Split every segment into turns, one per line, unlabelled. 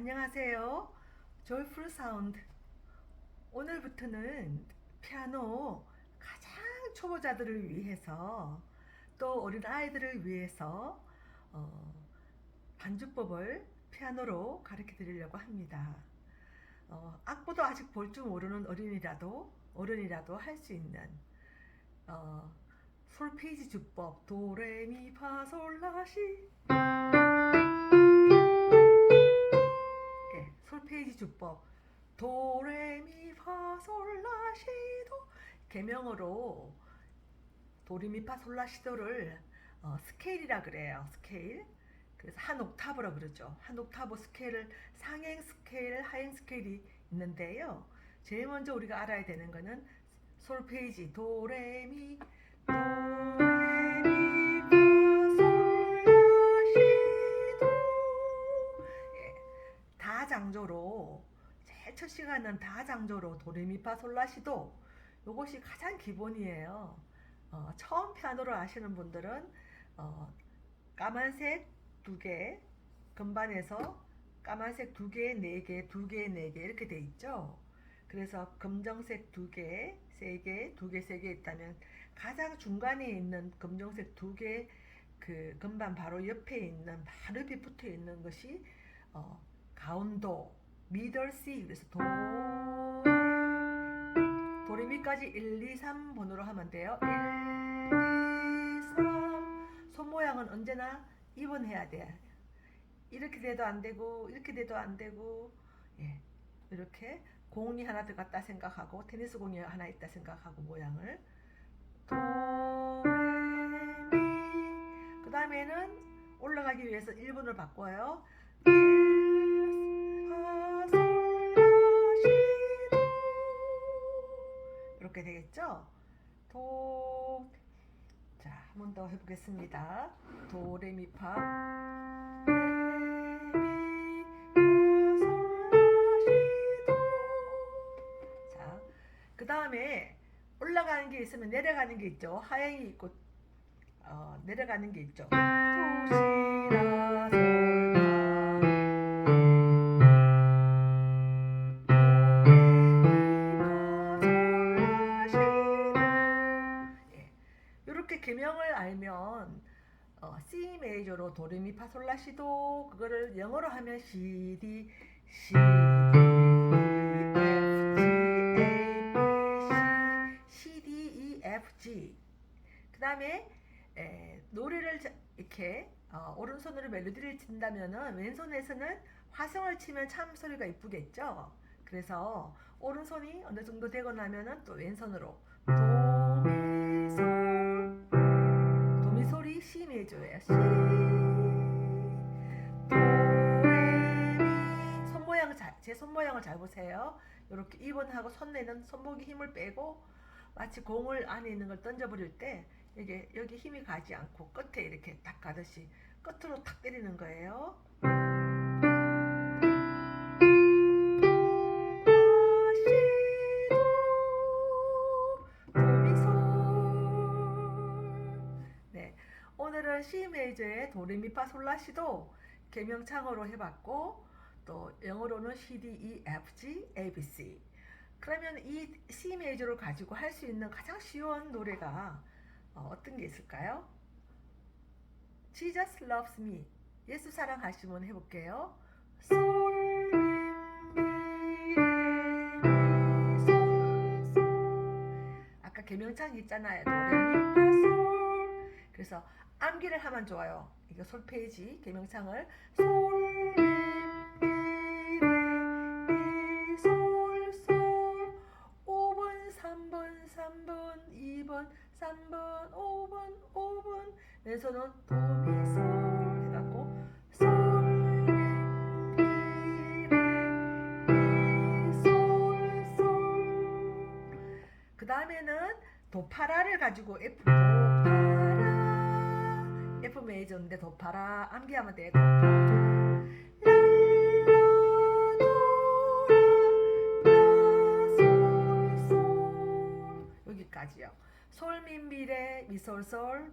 안녕하세요. 조이풀 사운드. 오늘부터는 피아노 가장 초보자들을 위해서 또 어린 아이들을 위해서 어, 반주법을 피아노로 가르쳐 드리려고 합니다. 어, 악보도 아직 볼 줄 모르는 어린이라도 어른이라도 할 수 있는 어, 솔페이지 주법 도레미파솔라시 도레미파솔라시도 개명으로 도레미파솔라시도를 어, 스케일이라 그래요. 스케일. 그래서 한 옥타브라 그러죠. 한 옥타브 스케일을 상행 스케일, 하행 스케일이 있는데요. 제일 먼저 우리가 알아야 되는 거는 솔페이지 도레미 도레미파솔라시도 예, 다장조로 첫 시간은 다장조로 도레미파솔라시도 이것이 가장 기본이에요. 어, 처음 피아노를 아시는 분들은 어, 까만색 두 개, 금반에서 까만색 두 개, 네 개, 두 개, 네 개 이렇게 돼 있죠. 그래서 검정색 두 개, 세 개, 두 개, 세 개 있다면 가장 중간에 있는 검정색 두 개 그 금반 바로 옆에 있는 바로 옆에 붙어 있는 것이 어, 가운도, 미들 C 그래서 도 도레미까지 1, 2, 3번으로 하면 돼요. 1, 2, 3. 손 모양은 언제나 2번 해야 돼. 이렇게 돼도 안 되고, 이렇게 돼도 안 되고, 예. 이렇게 공이 하나 들어갔다 생각하고, 테니스 공이 하나 있다 생각하고, 모양을. 도, 레, 미. 그 다음에는 올라가기 위해서 1번을 바꿔요. 더 해보겠습니다. 도, 레, 미, 파. 레, 미, 파, 솔, 라, 시, 도. 자, 그 다음에 올라가는 게 있으면 내려가는 게 있죠. 하향이 있고, 어, 내려가는 게 있죠. 도, 시, 미파솔라 시도 그거를 영어로 하면 C D C D E F G A B C C D E F G 그 다음에 노래를 자- 이렇게 어, 오른손으로 멜로디를 친다면은 왼손에서는 화성을 치면 참 소리가 이쁘겠죠. 그래서 오른손이 어느 정도 되고 나면은 또 왼손으로 도미솔 도미솔이 C 메이저예요. C 손 모양을 잘 보세요. 이렇게 2번하고 손 내는 손목에 힘을 빼고 마치 공을 안에 있는 걸 던져버릴 때 이게 여기 힘이 가지 않고 끝에 이렇게 딱 가듯이 끝으로 탁 때리는 거예요. 네 오늘은 C 메이저의 도레미파 솔라시도 개명창으로 해봤고 또 영어로는 C D E F G A B C 그러면 이 C 메이저를 가지고 할 수 있는 가장 쉬운 노래가 어, 어떤 게 있을까요? Jesus loves me 예수 사랑하시면 해볼게요. 솔, 미, 미, 레, 미, 솔, 솔. 아까 개명창 있잖아요. 도레미파 솔. 그래서 암기를 하면 좋아요. 이거 솔 페이지 개명창을 솔, 도미 솔 해갖고 솔, 미, 미, 레, 미, 솔, 솔. 그 다음에는 도파라를 가지고 F 도파라 F 메이저인데 도파라 암기하면 돼. 도파라. 여기까지요. 솔민비레 미솔솔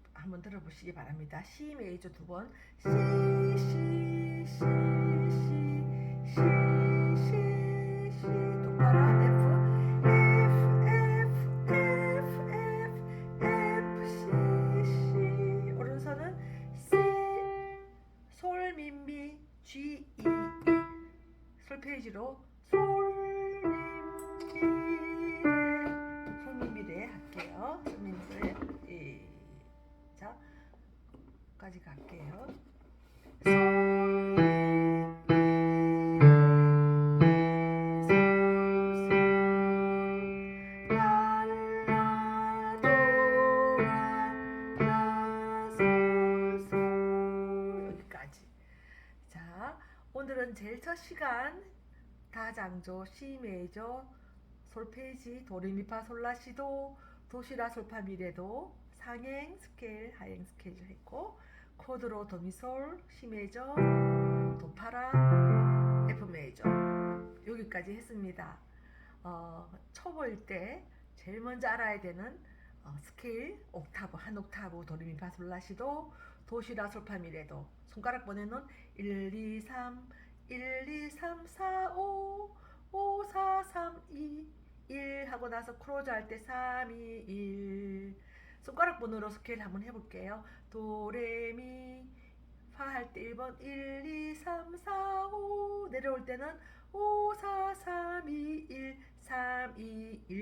한번 들어보시기 바랍니다. C 메이저 두 번. C C C C C 시간 다장조, C 메이저, 솔페이지, 도레미파 솔라시도, 도시라 솔파 미레도, 상행 스케일, 하행 스케일 했고 코드로 도미솔, C 메이저, 도파라, F 메이저 여기까지 했습니다. 어, 초보일 때 제일 먼저 알아야 되는 어, 스케일, 옥타브, 한 옥타브, 도레미파 솔라시도, 도시라 솔파미레도 손가락 보내는 1, 2, 3, 1, 2, 3, 4, 5, 5, 4, 3, 2, 1 하고 나서 크로즈 할 때 3, 2, 1 손가락 번호로 스케일 한번 해볼게요. 도레미 파 할 때 1번 1, 2, 3, 4, 5 내려올 때는 5, 4, 3, 2, 1, 3, 2, 1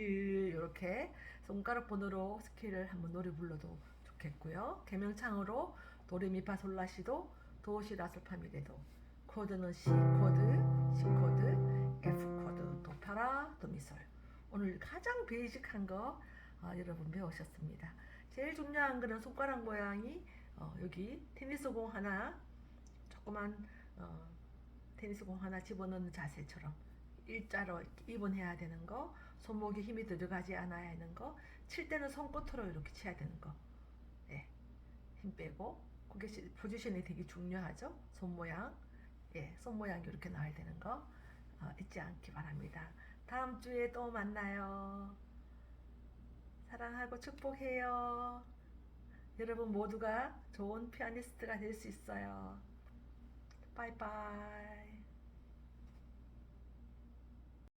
이렇게 손가락 번호로 스케일을 한번 노래 불러도 좋겠고요. 개명창으로 도레미파 솔라시도 도시라솔파미레도 코드는 C 코드, C 코드, F 코드, 도파라, 도미솔. 오늘 가장 베이직한 거 어, 여러분 배우셨습니다. 제일 중요한 거는 손가락 모양이 어, 여기 테니스 공 하나 조그만 어, 테니스 공 하나 집어넣는 자세처럼 일자로 입원해야 되는 거, 손목에 힘이 들어가지 않아야 하는 거, 칠 때는 손끝으로 이렇게 쳐야 되는 거. 예, 힘 빼고 그게 시- 포지션이 되게 중요하죠. 손 모양, 예, 손 모양이 이렇게 나와야 되는 거 어, 잊지 않기 바랍니다. 다음 주에 또 만나요. 사랑하고 축복해요. 여러분 모두가 좋은 피아니스트가 될 수 있어요. 바이바이.